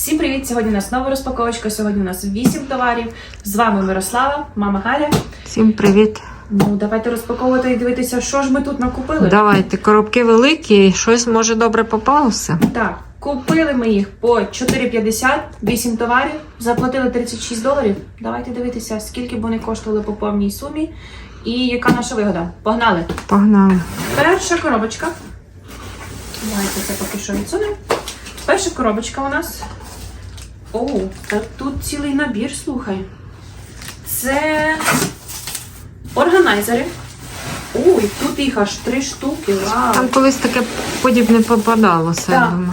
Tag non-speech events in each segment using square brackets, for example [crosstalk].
Всім привіт! Сьогодні у нас нова розпаковочка. Сьогодні у нас 8 товарів. З вами Мирослава, мама Галя. Всім привіт. Ну, давайте розпаковувати і дивитися, що ж ми тут накупили. Давайте, коробки великі, щось може добре попалося. Так, купили ми їх по 4,50, 8 товарів, заплатили 36 доларів. Давайте дивитися, скільки б вони коштували по повній сумі і яка наша вигода. Погнали! Погнали. Перша коробочка. Давайте це поки що відсунемо. Перша коробочка у нас. О, та тут цілий набір, слухай. Це органайзери. Ой, тут їх аж три штуки. Вау. Там колись таке подібне попадалося, я Так. думаю.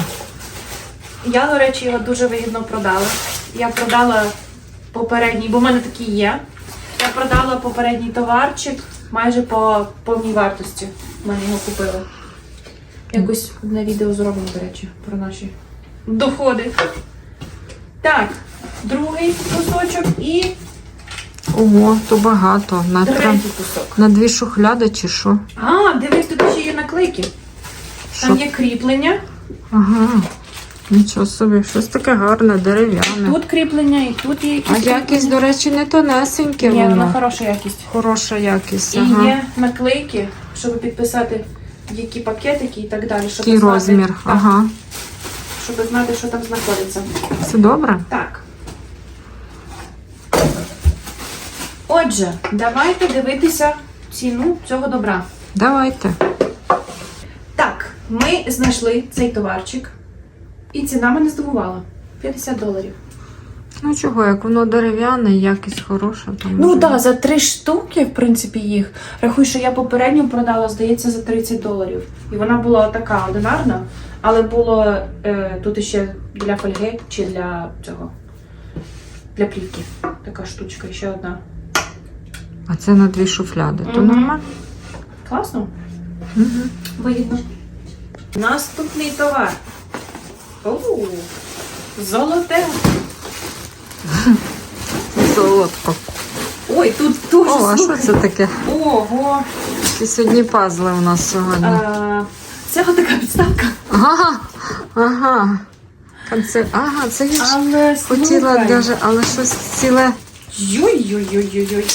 Я, до речі, його дуже вигідно продала. Я продала попередній, бо в мене такий є. Я продала попередній товарчик майже по повній вартості. В мене його купили. Якось на відео зробимо, до речі, про наші доходи. Так, другий кусочок і Ого, то багато. На, третій кусок. на дві шухляди чи що? А, дивись, тут ще є наклейки. Там є кріплення. Ага. Нічого собі, щось таке гарне, дерев'яне. Тут кріплення і тут є якісь. А якість, до речі, не тонесеньке Ні, воно. вона хороша якість. Хороша якість. І Ага. є наклейки, щоб підписати, які пакетики і так далі. Щоб знати, розмір. Так, Ага. Щоб знати, що там знаходиться. Все добре? Так. Отже, давайте дивитися ціну цього добра. Давайте. Так, ми знайшли цей товарчик, і ціна мене здивувала. 50 доларів. Ну чого, як воно дерев'яне, якість хороша. То Ну так, за три штуки, в принципі, їх. Рахуй, що я попередню продала, здається, за 30 доларів. І вона була така одинарна, але було е, тут ще для фольги чи для цього. Для плівки. Така штучка, ще одна. А це на дві шуфляди. То Мгм. нормально? Класно? Угу. Вигідно. Наступний товар. О, золоте. [laughs] Солодко. Ой, тут теж. О, а що слухай. це таке? Ого. Сьогодні пазли у нас сьогодні. А, це така підставка. Ага, ага. Канцель. Ага, це я ж Але хотіла слухай. даже, але щось ціле. Йой-йой-йой-йой.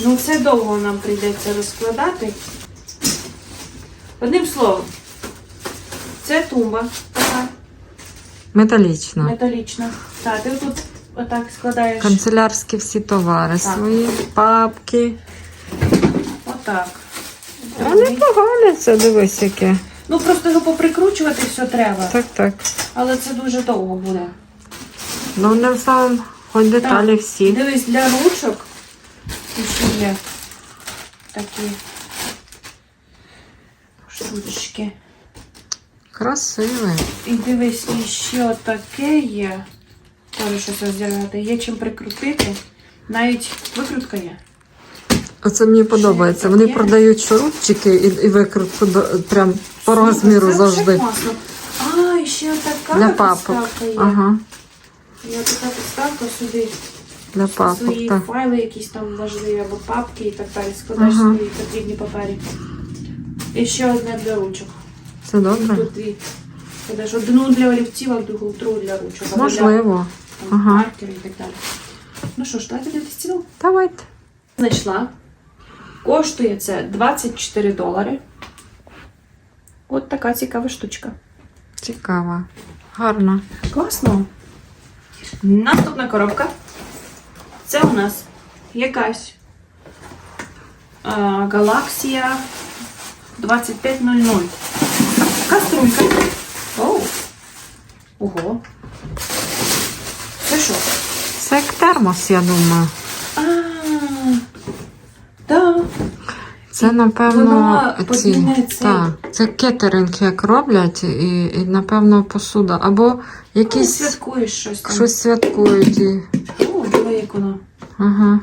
Ну, це довго нам прийдеться розкладати. Одним словом, це тумба така Металічна. металічна. Так, ти тут отак складаєш. Канцелярські всі товари Так. свої, папки. Отак. А непогане це, дивись яке. Ну, просто його поприкручувати все треба. Так, так. Але це дуже довго буде. Ну, одним словом, хоч деталі Так. всі. Дивись, для ручок ще є такі штучки. Красиве. І дивись, і ще отаке є. Теж щось роздягати. Є чим прикрутити. Навіть викрутка є. Оце мені подобається. Вони продають шурупчики і, і викрутку до- прям по розміру це завжди. класно. А, і ще така Для папок. підставка є. Ага, Є така підставка сюди. для папок, свої так. файли якісь там важливі або папки і так далі. Складаєш Ага. свої потрібні папері. І ще одне для ручок. Це добре? Тут дві. Складаєш одну для олівців, а другу другу для ручок. або Можливо. Для, там, Ага. маркерів і так далі. Ну що ж, давайте дивитися ціну. Давайте. Знайшла. Коштує це 24 долари. От така цікава штучка. Цікаво. Гарно. Класно. Наступна коробка. Це у нас якась а, галаксія 2500. Каструлька. Оу. Ого. Це що? Це як термос, я думаю. А, да. Це, напевно, ці. Так, це кетеринг, як роблять, і, і напевно, посуда. Або якісь святкуєш щось там. щось святкують. І... О, диви, як воно. Ага.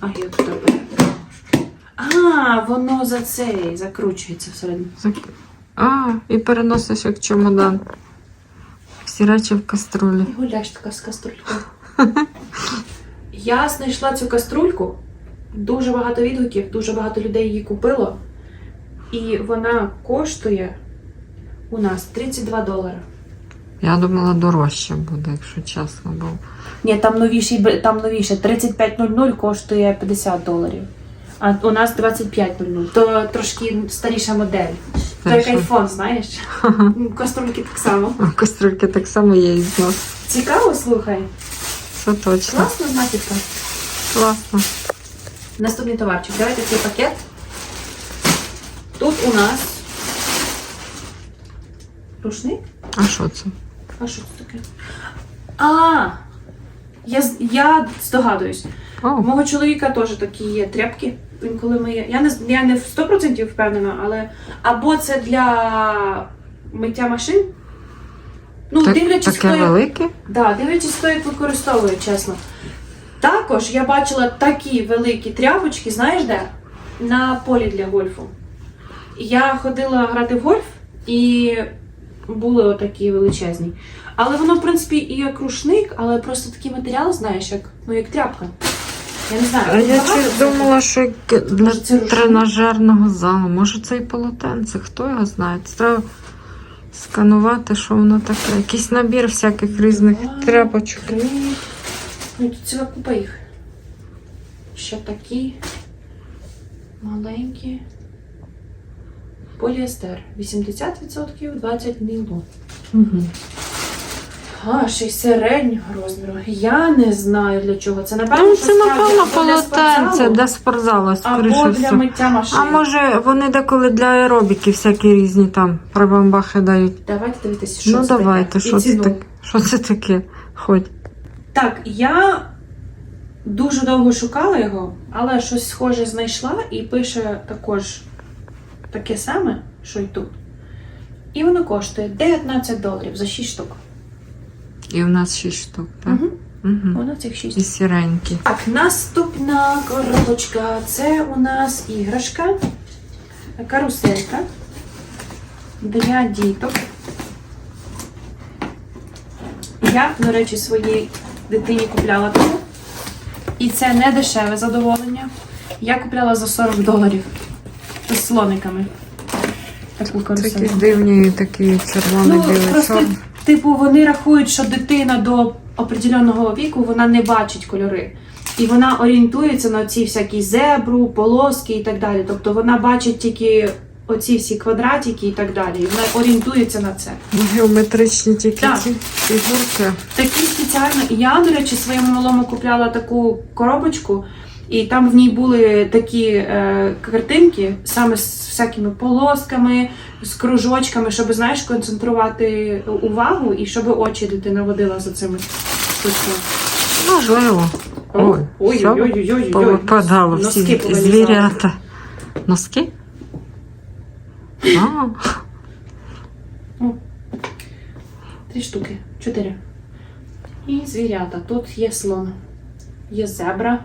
А, я тут тебе. А, воно за цей закручується всередині. Зак- А, і переносиш як чемодан. Всі речі в каструлі. І гуляш така з каструлькою. [laughs] Я знайшла цю каструльку. Дуже багато відгуків, дуже багато людей її купило. І вона коштує у нас 32 долари. Я думала, дорожче буде, якщо чесно, бо Ні, там новіший, там новіше. 3500 коштує 50 доларів. А у нас 2500. То трошки старіша модель. То як айфон, знаєш? [laughs] Каструльки так само. каструльки так само є із нас. Цікаво, слухай. Все точно. Класно знахідка. Класно. Наступний товарчик. Давайте цей пакет. Тут у нас рушник. А що це? А що це таке? А! Я, я здогадуюсь. У мого чоловіка теж такі є тряпки. Він коли миє. Я не я не в 100% впевнена, але або це для миття машин. Ну, так, дивлячись, таке хто велике? да, дивлячись, хто як використовує, чесно. Також я бачила такі великі тряпочки, знаєш де? На полі для гольфу. Я ходила грати в гольф і були отакі величезні. Але воно, в принципі, і як рушник, але просто такий матеріал, знаєш, як, ну, як тряпка. Я не знаю. А я всякого. думала, що для Може, це рушник? тренажерного залу. Може це і полотенце, хто його знає. Це треба сканувати, що воно таке. Якийсь набір всяких різних тряпочок. Ну, тут ціла купа їх. Ще такі маленькі. Поліестер. 80%, 20 нілон. Угу. А, ще й середнього розміру. Я не знаю для чого. Це напевно, Ну, це, напевно, полотенце для спортзалу, скоріше для все. миття машин. А може вони деколи для аеробіки всякі різні там прибамбахи дають. Давайте дивитися, що ну це давайте, таке. І що це ціну. таке? Що це таке? Хоч. Так, я дуже довго шукала його, але щось схоже знайшла і пише також таке саме, що й тут. І воно коштує 19 доларів за 6 штук. І в нас шість штук, так? Угу. Угу. Воно цих 6. І сіренькі. Так, наступна коробочка. Це у нас іграшка, каруселька для діток. Я, до речі, своїй дитині купляла таку. І це не дешеве задоволення. Я купляла за 40 доларів з слониками. Таку Такі дивні, такі червоний, Ну, білий, просто, чорний. типу, вони рахують, що дитина до определеного віку вона не бачить кольори. І вона орієнтується на ці всякі зебру, полоски і так далі. Тобто вона бачить тільки оці всі квадратики і так далі. І вона орієнтується на це. Геометричні тільки Так. ці фігурки. Такі спеціально. Я, до речі, своєму малому купляла таку коробочку, і там в ній були такі е, картинки, саме з всякими полосками, з кружочками, щоб знаєш, концентрувати увагу і щоб очі дитина водила за цими штучками. Можливо. Ой, Ой, все ой, ой, ой, ой, ой. повипадало всі звірята. Носки? А, Три штуки, чотири. І звірята. Тут є слон, є зебра,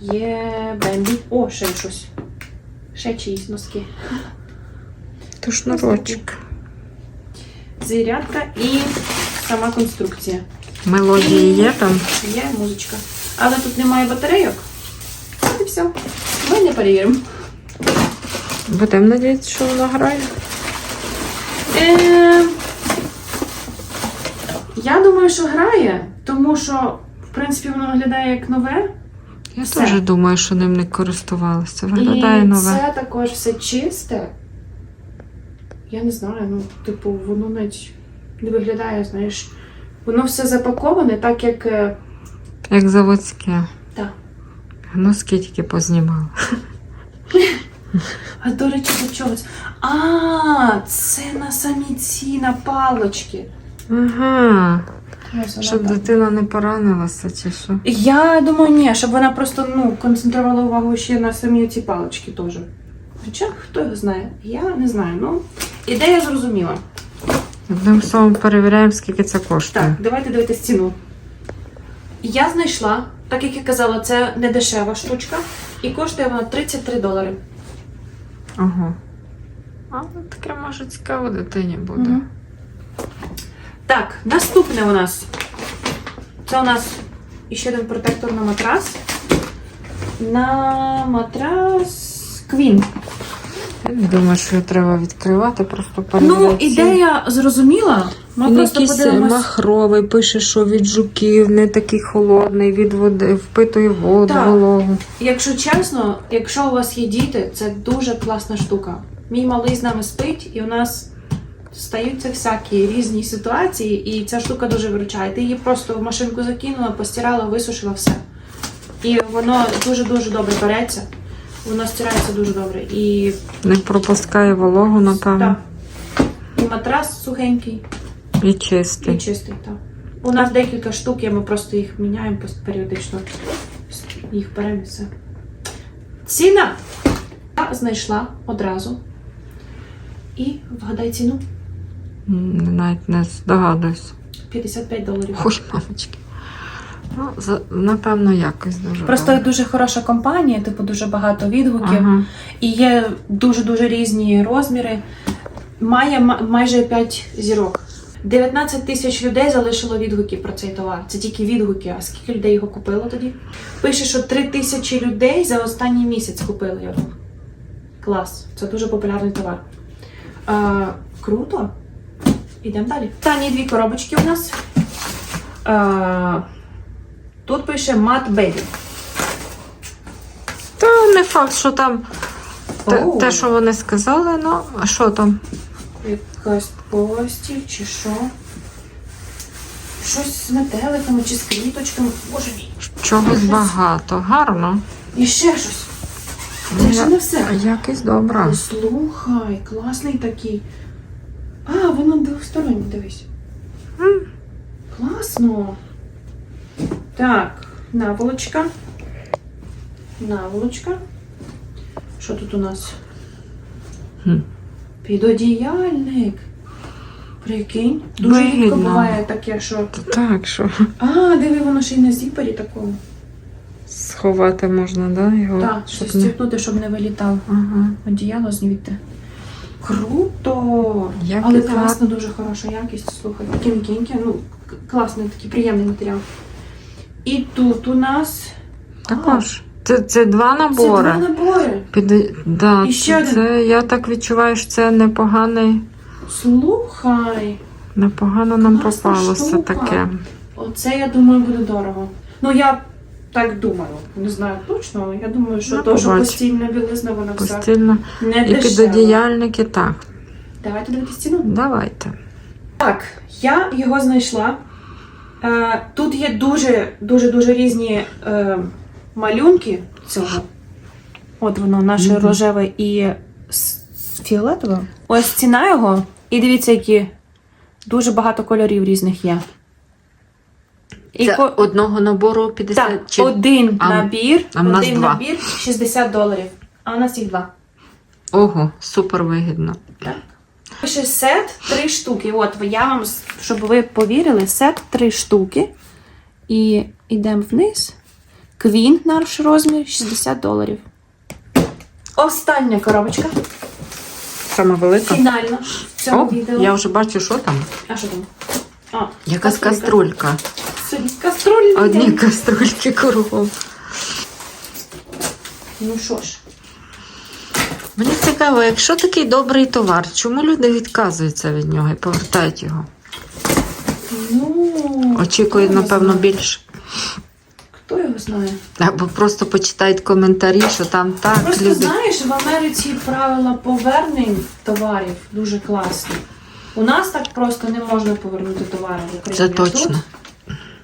є бембі. О, ще щось. Ще чиїсь носки. то шнурочок. Звірятка і сама конструкція. Мелодії є там. Є музичка. Але тут немає батарейок. І все. Ми не перевіримо. Будемо надіятися, що вона грає. Е, я думаю, що грає, тому що, в принципі, воно виглядає як нове. Я Все. теж думаю, що ним не користувалася. Виглядає і нове. це також все чисте. Я не знаю, ну, типу, воно навіть не виглядає, знаєш. Воно все запаковане, так як. е, Як заводське. Так. Носки тільки познімали. [laughs] А до речі, до чого це? А, це на самі ці на палочки. Ага. Ось вона Щоб так. дитина не поранилася, чи що? Я думаю, ні, щоб вона просто ну, концентрувала увагу ще на самі ці палички теж. Хоча хто його знає? Я не знаю. Ну, ідея зрозуміла. Одним словом, перевіряємо, скільки це коштує. Так, давайте дивитися ціну. Я знайшла, так як я казала, це не дешева штучка, і коштує вона 33 долари. Ага. А таке може цікаво дитині буде. Угу. Так, наступне у нас. Це у нас ще один протектор на матрас. На матрас Квін. Я не думаю, що його треба відкривати, просто перевіряти. Ну, ідея зрозуміла. Ми Він просто якийсь подивимось. махровий, пише, що від жуків, не такий холодний, від води, впитує воду, Так. вологу. Якщо чесно, якщо у вас є діти, це дуже класна штука. Мій малий з нами спить, і у нас стаються всякі різні ситуації, і ця штука дуже виручає. Ти її просто в машинку закинула, постирала, висушила все. І воно дуже-дуже добре береться. Воно стирається дуже добре. І, Не пропускає вологу, напевно, так. і матрас сухенький, і і чистий. чистий. Так. У нас декілька штук, і ми просто їх міняємо періодично. Їх беремо і все. Ціна я знайшла одразу. І вгадай ціну М, Навіть не здогадуюсь. 55 доларів. Ой, мамочки. Ну, за- напевно, якось дуже. Просто добре. дуже хороша компанія, типу дуже багато відгуків. Ага. І є дуже-дуже різні розміри. Має ма- майже 5 зірок. 19 тисяч людей залишило відгуки про цей товар. Це тільки відгуки. А скільки людей його купило тоді? Пише, що 3 тисячі людей за останній місяць купили його. Клас. Це дуже популярний товар. А, круто. Ідемо далі. Останні дві коробочки у нас. А, тут пише Мат Бебі. Та не факт, що там те, Оу. те, що вони сказали, ну, а що там? Якась постіль чи що? Щось з метеликами чи з квіточками. Боже мій. Чогось багато. Гарно. І ще щось. Це Ну, я- не все. Якось добре. Слухай, класний такий. А, воно двостороннє, дивись. М. Класно. Так, наволочка. Наволочка. Що тут у нас? Хм. Підодіяльник. Прикинь. Дуже рідко буває таке, що. Так, що А, диви, воно ще й на зіпері такому. сховати можна, да? Його, Так, щоб щось не... стіпнути, щоб не вилітав. Ага. Одіяло звідти. Круто! Як Але так. класно, дуже хороша якість. Слухай, такі м'якенькі, ну, к- класний такий приємний матеріал. І тут у нас Також. Це, це два це набори. два набори. Під... Да, І ще це, це, я так відчуваю, що це непоганий, Слухай, непогано нам Класна попалося штука. таке. оце я думаю буде дорого. Ну я так думаю. Не знаю точно, але я думаю, що Ну, то, що побач. постільна білизна, вона все Постільно. не І дешева. підодіяльники, так. Давайте дивитися ціну. Давайте. Так, я його знайшла. Е, тут є дуже дуже дуже різні е, малюнки цього. От воно наше рожеве і с- фіолетове. Ось ціна його. І дивіться, які дуже багато кольорів різних є. І Це ко- одного набору 50 так, чи... один А- набір, а в нас один два. набір 60 доларів. А у нас їх два. Ого, супер вигідно. Так. Пише сет три штуки. От я вам, щоб ви повірили, сет три штуки. І йдемо вниз. Квін наш розмір 60 доларів. Остання коробочка. Саме велика. Фінальна в цьому О, відео. я вже бачу, що там. А що там? А, Якась каструлька. каструлька. Одні каструльки кругом. Ну що ж. Мені цікаво, якщо такий добрий товар, чому люди відказуються від нього і повертають його? Ну, Очікують, напевно, більше. Хто його знає? Або просто почитають коментарі, що там так Просто люди. знаєш, в Америці правила повернень товарів дуже класні. У нас так просто не можна повернути товари в Україні. Це точно. Тут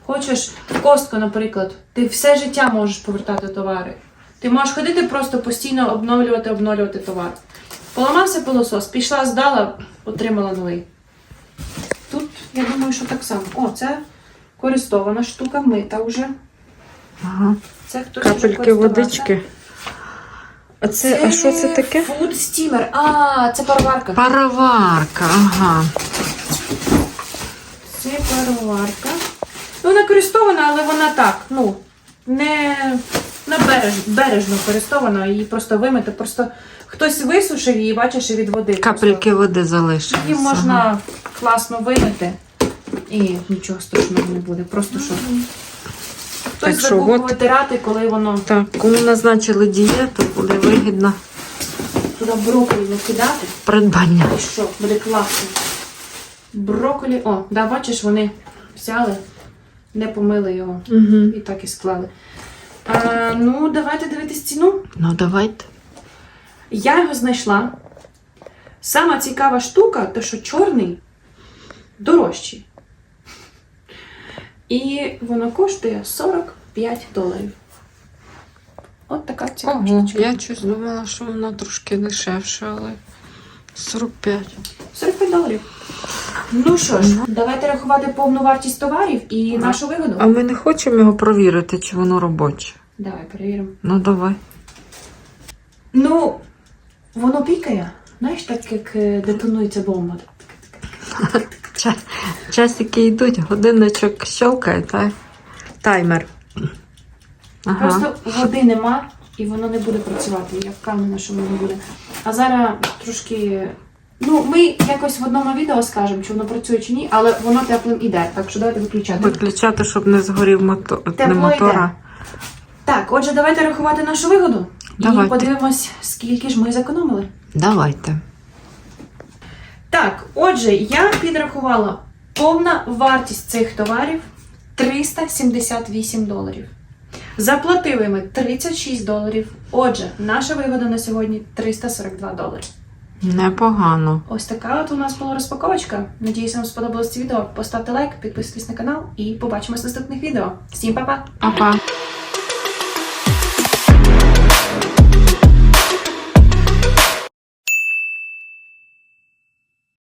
хочеш в Костко, наприклад, ти все життя можеш повертати товари. Ти можеш ходити просто постійно обновлювати, обновлювати товар. Поламався пилосос, пішла, здала, отримала новий. Тут я думаю, що так само. О, це користована штука, мита вже. Ага. Це хтось Капельки водички. А це, а що це таке? Food steamer. А, це пароварка. Пароварка, ага. Це пароварка. Ну, вона користована, але вона так, ну, не, не береж, бережно користована, її просто вимити. Просто хтось висушив її, бачиш, і від води. Капельки води Просто. залишилися. Її можна класно вимити. І нічого страшного не буде. Просто що. Хтось Так що забув от- витирати, коли воно Так, кому назначили дієту, буде вигідно туди брокколі не кидати. придбання. І що, буде класно. брокколі. О, да, бачиш, вони взяли, не помили його Угу. і так і склали. А, ну, давайте дивитись ціну. Ну, давайте. Я його знайшла. Сама цікава штука, те, що чорний дорожчий. І воно коштує 45 доларів. От така цікава штучка. я щось думала, що воно трошки дешевше, але 45. 45 доларів. Ну що ж, давайте рахувати повну вартість товарів і нашу вигоду. А ми не хочемо його провірити, чи воно робоче. Давай перевіримо. Ну, давай. Ну, воно пікає. Знаєш, так як е, детонується бомба. Часики йдуть, годинничок щелкає, так? Таймер. Ага. Просто води нема і воно не буде працювати. Я впевнена, що воно не буде. А зараз трошки. Ну, ми якось в одному відео скажемо, чи воно працює чи ні, але воно теплим іде. Так що давайте виключати. Виключати, щоб не згорів мотор, не мотора. Так, отже, давайте рахувати нашу вигоду. І подивимось, скільки ж ми зекономили. Давайте. Так, отже, я підрахувала повна вартість цих товарів 378 доларів. Заплатили ми 36 доларів. Отже, наша вигода на сьогодні 342 долари. Непогано. Ось така от у нас була розпаковочка. Надіюсь, вам сподобалось це відео. Поставте лайк, підписуйтесь на канал і побачимось в наступних відео. Всім па-па! Па-па.